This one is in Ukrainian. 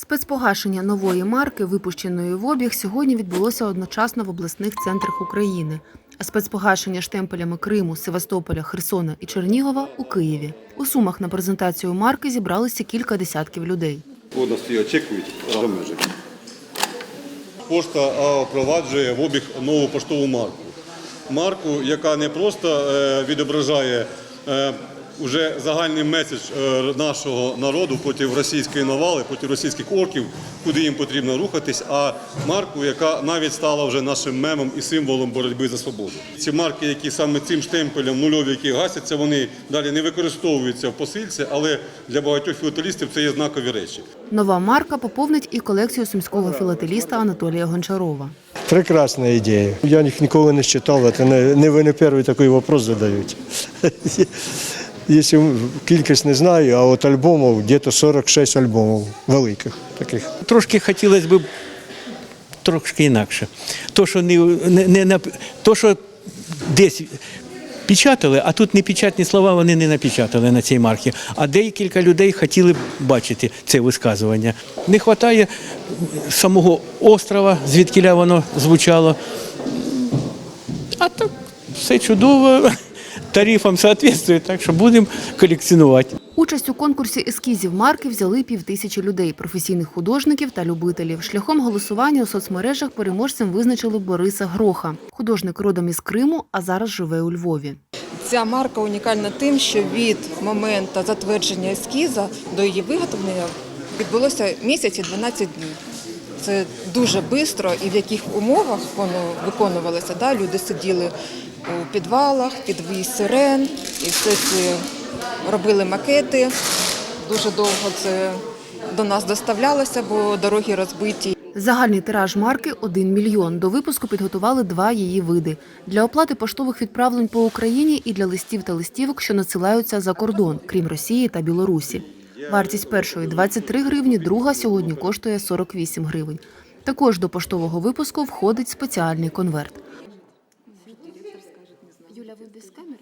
Спецпогашення нової марки, випущеної в обіг, сьогодні відбулося одночасно в обласних центрах України. А спецпогашення штемпелями Криму, Севастополя, Херсона і Чернігова у Києві. У сумах на презентацію марки зібралися кілька десятків людей. Повно стоять, очікують за межі. Пошта впроваджує в обіг нову поштову марку. Марку, яка не просто е, відображає е, уже загальний меседж е, нашого народу проти російської навали, проти російських орків, куди їм потрібно рухатись, а марку, яка навіть стала вже нашим мемом і символом боротьби за свободу. Ці марки, які саме цим штемпелем нульові, які гасяться, вони далі не використовуються в посильці, але для багатьох філателістів це є знакові речі. Нова марка поповнить і колекцію сумського філателіста Анатолія Гончарова. Прекрасна ідея. Я їх ніколи не читав, це не, не ви не перший такий вопрос задають. Якщо кількість не знаю, а от альбомів, десь 46 альбомів великих таких. Трошки хотілося б трошки інакше. То, що не, не, не то, що десь печатали, а тут непечатні слова вони не напечатали на цій марці. А декілька людей хотіли б бачити це висказування. Не вистачає самого острова, звідки воно звучало. А так все чудово. Тарифам соответствує, так що будемо колекціонувати. Участь у конкурсі ескізів марки взяли півтисячі людей, професійних художників та любителів. Шляхом голосування у соцмережах переможцем визначили Бориса Гроха. Художник родом із Криму, а зараз живе у Львові. Ця марка унікальна тим, що від моменту затвердження ескіза до її виготовлення відбулося місяць і 12 днів. Це дуже швидко і в яких умовах воно виконувалося. Да? Люди сиділи у підвалах, під сирен, і все це робили макети. Дуже довго це до нас доставлялося, бо дороги розбиті. Загальний тираж марки – 1 мільйон. До випуску підготували два її види. Для оплати поштових відправлень по Україні і для листів та листівок, що надсилаються за кордон, крім Росії та Білорусі. Вартість першої – 23 гривні, друга сьогодні коштує 48 гривень. Також до поштового випуску входить спеціальний конверт. Юля, ви без камери?